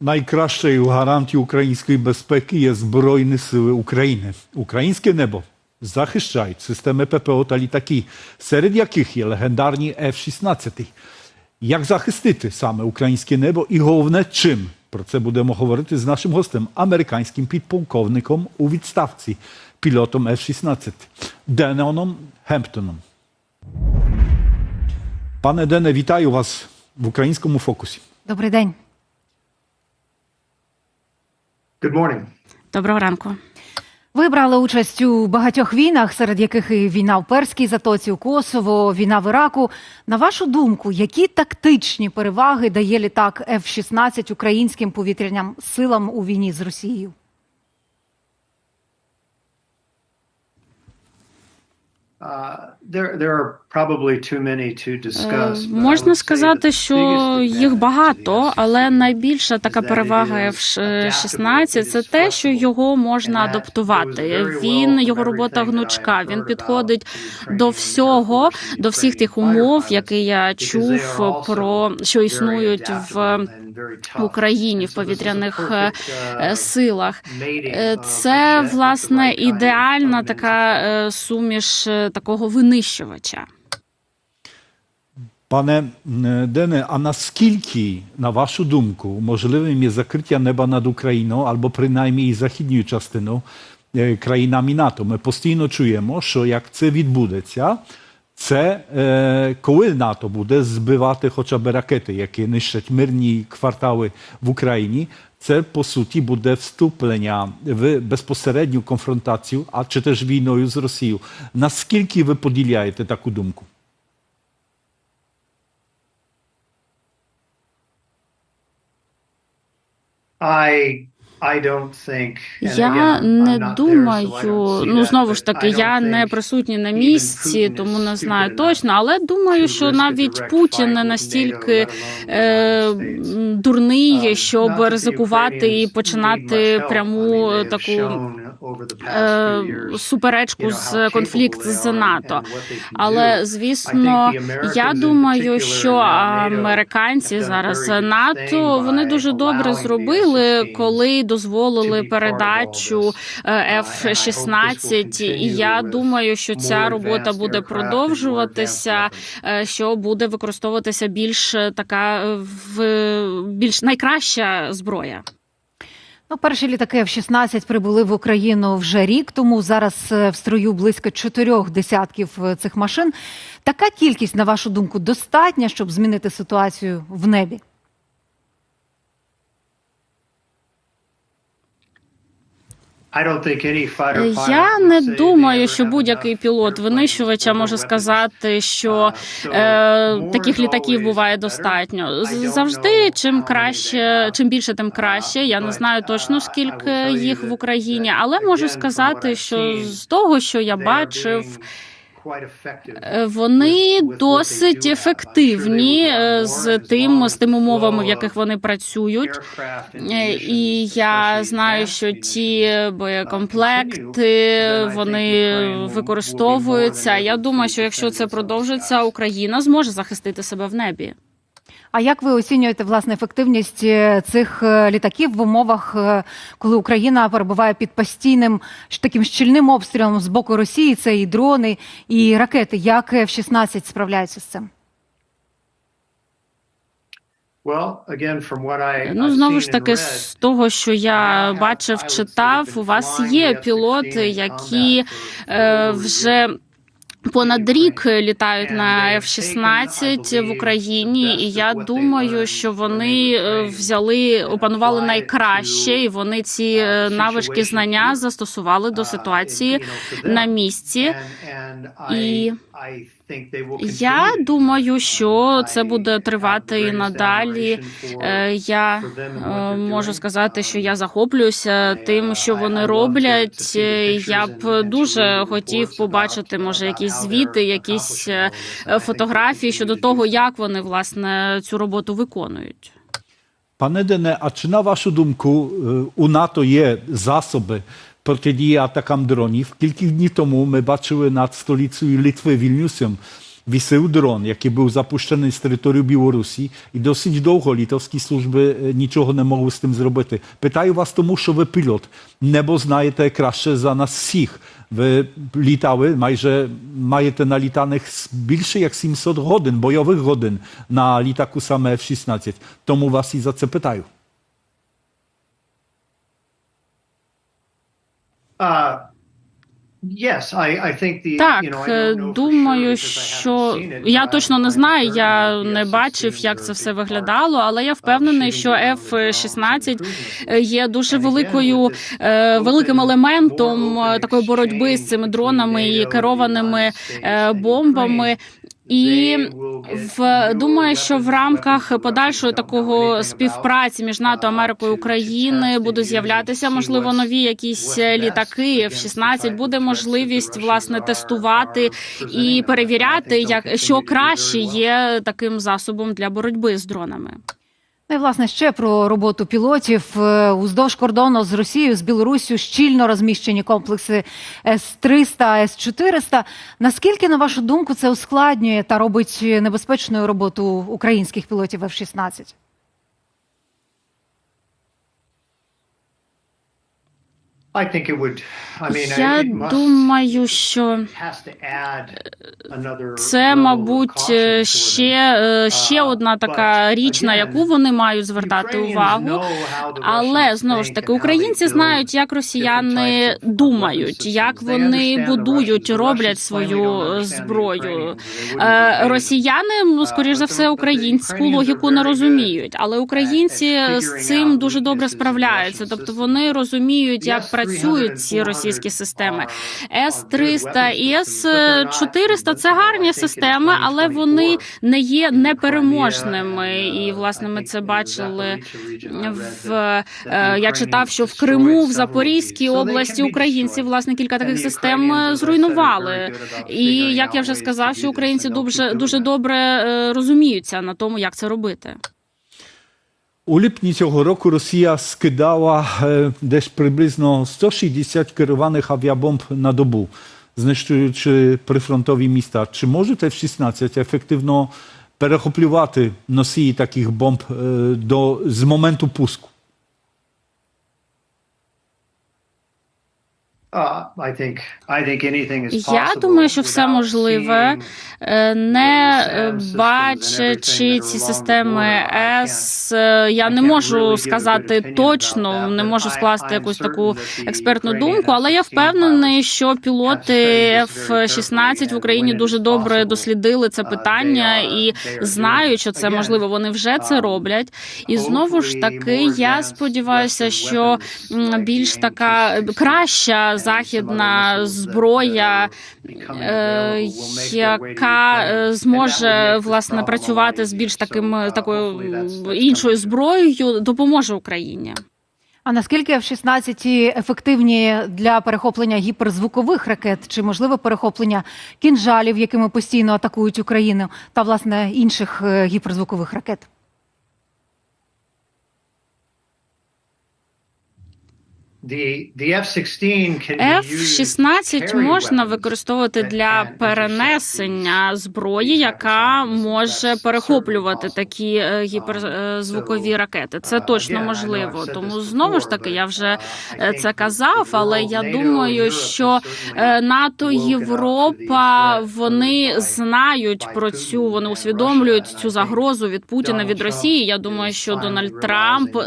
Найкращою гарантією української безпеки є Збройні Сили України. Українське небо захищають системи ППО та літаки, серед яких є легендарні F-16. Як захистити саме українське небо і головне чим? Про це будемо говорити з нашим гостем, американським підполковником у відставці, пілотом F-16 Деноном Гемптоном. Пане Дене, вітаю вас в українському фокусі. Добрий день. Good morning. Доброго ранку. Ви брали участь у багатьох війнах, серед яких і війна в Перській затоці, у Косово, війна в Іраку. На вашу думку, які тактичні переваги дає літак F-16 українським повітряним силам у війні з Росією? Можна сказати, що їх багато, але найбільша така перевага is F-16 це те, що його можна адаптувати. Він його робота гнучка. Він підходить до всього, до всіх тих умов, які я чув про що існують в. Україні в повітряних е, е, uh, силах. Е, Це власне ідеальна така е, суміш е, такого винищувача. Пане е, Дене, а наскільки, на вашу думку, можливим є закриття неба над Україною або принаймні і західною частиною е, країнами НАТО? Ми постійно чуємо, що як це відбудеться, це е, коли НАТО буде збивати хоча б ракети, які нищать мирні квартали в Україні, це по суті буде вступлення в безпосередню конфронтацію, а чи теж війною з Росією. Наскільки ви поділяєте таку думку? I, Я не думаю, ну знову ж таки, я не присутній на місці, тому не знаю точно. Але думаю, що навіть Путін не настільки е, дурний, Um, щоб ризикувати і починати пряму е, таку е, суперечку з конфлікт з НАТО. Але звісно, я думаю, що американці зараз НАТО вони дуже добре зробили, F-16s коли дозволили передачу е, Uh, and I hope this will F-16, і я думаю, що ця робота буде продовжуватися, е, що буде використовуватися більш е, така в більш найкраща зброя. Ну, перші літаки F-16 прибули в Україну вже рік тому. Зараз в строю близько чотирьох десятків цих машин. Така кількість, на вашу думку, достатня, щоб змінити ситуацію в небі? Я would не думаю, що будь-який пілот винищувача може сказати, що Uh, е, таких літаків буває достатньо. Завжди, чим краще, чим більше, тим Uh, краще. Я не знаю uh, точно скільки їх в Україні, але можу сказати, що з того, що я бачив. Е, Вони досить ефективні е, з тим, з тими умовами, в яких вони працюють. Е, І я знаю, що ті боєкомплекти вони використовуються. Я думаю, що якщо це продовжиться, Україна зможе захистити себе в небі. А як ви оцінюєте власне ефективність е, цих е, літаків в умовах, е, коли Україна перебуває під постійним таким щільним обстрілом з боку Росії? Це і дрони, і ракети. Як F-16 справляються з цим? Ну знову ж таки, з того, що я бачив, читав, у вас є пілоти, які е, вже. Понад рік літають на they have F-16 taken, I в Україні, і я думаю, що вони е, взяли, опанували найкраще, і вони ці uh, е, навички, знання застосували до uh, ситуації на місці. І Я думаю, що I це буде тривати і надалі. Е, Я е, можу сказати, що я Um, захоплююся тим, uh, що вони роблять. Е, Я б дуже хотів побачити, може, якісь звіти, якісь е, фотографії щодо того, як вони власне цю роботу виконують. Пане Дене, а чи на вашу думку е, у НАТО є засоби протидії атакам дронів? Кілька днів тому ми бачили над столицею Литви Вільнюсом wisiał dron, jaki był zapuszczony z terytorium Białorusi i dosyć długo litewskie służby e, niczego nie mogły z tym zrobić. Pytają was тому, що ви пілот, небо знаєте краще за нас всіх. Ви літали, майже маєте налітаних з- більше як 700 годин, бойових годин на літаку саме F-16. Тому вас і за це питаю. Uh, yes, I, I think the, Так, е, думаю, що я точно не знаю, я не бачив, F-16 як це все виглядало, але я впевнений, що down the drones F-16 and improving е, є дуже великою е, великим елементом е, такої боротьби з цими дронами і керованими е, бомбами. І в думаю, що в рамках подальшої такого співпраці між НАТО, Америкою, to України будуть з'являтися можливо нові якісь е, літаки в the F-16. Буде можливість власне тестувати і перевіряти, як що краще є таким засобом для боротьби з дронами. Ну і власне ще про роботу пілотів Е, уздовж кордону з Росією, з Білоруссю щільно розміщені комплекси С-300, С-400. Наскільки, на вашу думку, це ускладнює та робить небезпечною роботу українських пілотів F-16? Я думаю, що це, мабуть, е, ще, е, ще одна така річ, на яку вони мають звертати увагу. Але знову ж таки, українці знають, як росіяни думають, як вони будують, роблять свою зброю. Е. Росіяни, ну, скоріш за все, українську логіку не розуміють, але українці з цим дуже добре справляються. Тобто вони розуміють, як S-300 працюють ці російські 400 системи. С-300 weapon і not С-400 це гарні системи, але вони 2024. не є непереможними. І власне uh, ми це бачили в е, я читав, що в Криму, в Запорізькій області українці власне кілька таких систем е, зруйнували. І як я вже сказав, що українці дуже дуже добре е, розуміються на тому, як це робити. У липні цього року Росія скидала е, десь приблизно 160 керованих авіабомб на добу, знищуючи прифронтові міста. Чи можуть F-16 ефективно перехоплювати носії таких бомб е, до, з моменту пуску? Я думаю, що все можливе, Е, не е, бачачи ці системи С, е, я не можу сказати точно, не можу скласти якусь таку експертну думку, але я F-16 впевнений, що пілоти have studied this very F-16 в Україні дуже добре дослідили це uh, питання і знають, що це можливо. Вони вже це um, роблять. І знову ж таки, я сподіваюся, що більш така AIM-260 краща західна зброя, е, to яка е, зможе власне працювати з більш таким uh, такою іншою зброєю, допоможе Україні. А наскільки F-16 ефективні для перехоплення гіперзвукових ракет, чи можливе перехоплення кінжалів, якими постійно атакують Україну, та власне інших е, гіперзвукових ракет? F-16 can be used to F-16 carry можна використовувати для перенесення зброї, яка може перехоплювати такі е, гіперзвукові ракети. Це точно можливо. Тому знову ж таки, я вже е, це казав, але я думаю, що е, НАТО, Європа вони знають про цю, вони усвідомлюють цю загрозу від Путіна від Росії. Я думаю, що Дональд Трамп е,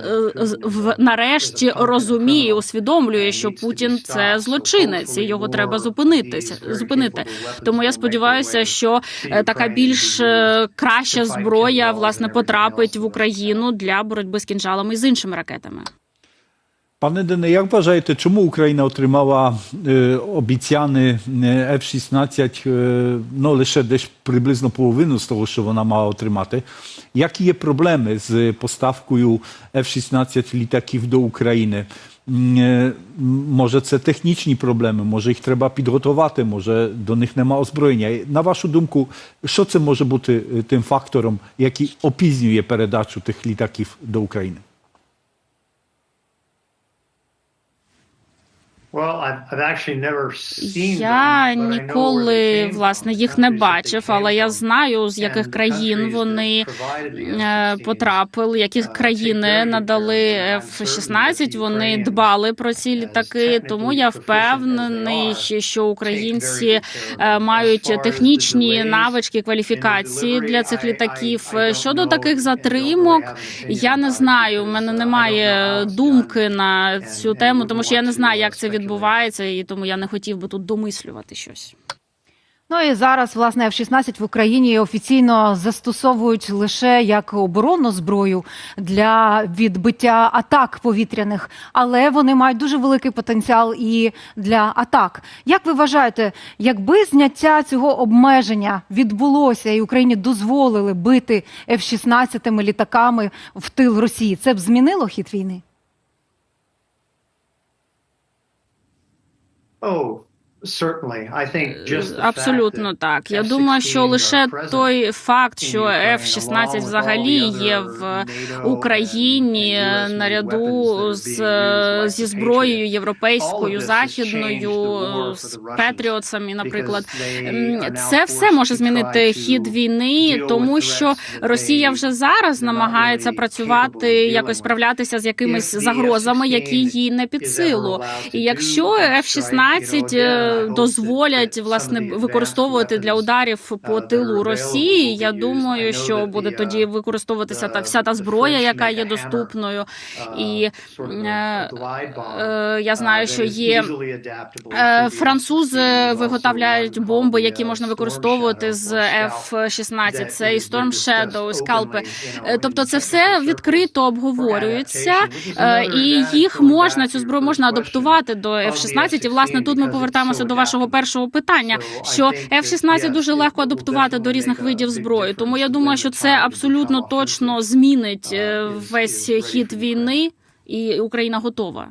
нарешті розуміє, усвідомлює, що Путін це злочинець, і його треба зупинитися. Зупинити. Тому я сподіваюся, що е, така більш е, краща зброя власне потрапить в Україну для боротьби з кінжалами і з іншими ракетами. Пане Дене, як вважаєте, чому Україна отримала е, обіцяний е, F-16 е, ну, лише десь приблизно половину з того, що вона мала отримати? Які є проблеми з поставкою F-16 літаків до України? М, е, м, Може, це технічні проблеми, може їх треба підготувати, може до них нема озброєння. На вашу думку, що це може бути е, тим фактором, який опізнює передачу тих літаків до України? Я ніколи власне їх не бачив, але я знаю з яких країн вони that provided the е, F-16s, потрапили, які uh, країни надали care of them. I'm certain that F-16, the вони дбали про ці літаки. Тому я впевнений, що українці е, мають технічні навички, кваліфікації для цих літаків. Щодо таких затримок, я не знаю. У мене uh, немає думки на цю тему, тому що я не знаю, uh, як це speculate. Відбувається, і тому я не хотів би тут домислювати щось. Ну і зараз, власне, F-16 в Україні офіційно застосовують лише як оборонну зброю для відбиття атак повітряних, але вони мають дуже великий потенціал і для атак. Як ви вважаєте, якби зняття цього обмеження відбулося і Україні дозволили бити F-16 літаками в тил Росії, це б змінило хід війни? Oh, Абсолютно так. Я F-16 думаю, що лише той факт, що Ukraine, F-16 along with взагалі є в Україні наряду з, зі зброєю європейською, західною, з Петріотсами, наприклад. Це все може змінити хід війни, тому що Росія вже зараз намагається працювати, якось справлятися з якимись загрозами, які F-16 їй не під силу. І якщо do that F-16 дозволять власне використовувати для ударів по uh, тилу Росії, я думаю, що буде uh, тоді використовуватися та вся та зброя, яка є доступною. uh, І е, е, я знаю, uh, що є Е, Французи F-16. виготовляють бомби, які можна uh, використовувати з Shadow or Scalp F-16. that Це і Storm Shadow, скалпи. Е, Тобто це все відкрито обговорюється, е, і їх можна цю зброю можна адаптувати до of the F-16. І власне тут ми F-16 повертаємося до вашого першого питання, що that, F-16 дуже легко адаптувати до різних видів зброї. Тому я думаю, що це абсолютно точно змінить uh, е, весь хід війни, і Україна готова.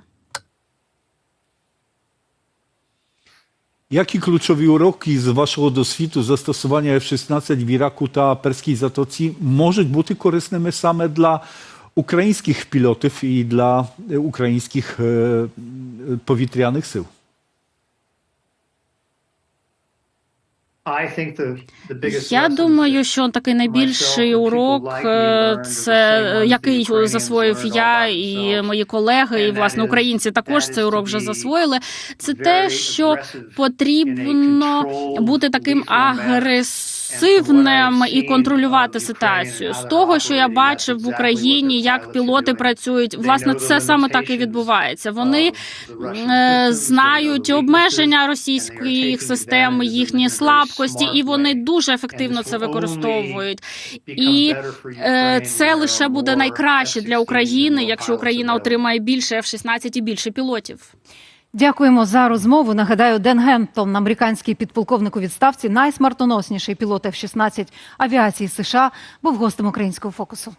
Які ключові уроки з вашого досвіду застосування F-16 в Іраку та Перській Затоці можуть бути корисними саме для українських пілотів і для українських е, е, Я думаю, що такий найбільший урок, е, це який засвоїв я і мої колеги, і власне українці також цей урок вже засвоїли. Це те, що потрібно бути таким manner. Агресивним і контролювати ситуацію. З того, що я бачив в Україні, як пілоти працюють, власне, це саме так і відбувається. Вони е, знають обмеження російських систем, їхні слабкості, і вони дуже ефективно це використовують. І е, це лише буде найкраще для України, якщо Україна отримає більше F-16 і більше пілотів. Дякуємо за розмову. Нагадаю, Ден Гемптон, американський підполковник у відставці, найсмертоносніший пілот F-16 авіації США, був гостем українського фокусу.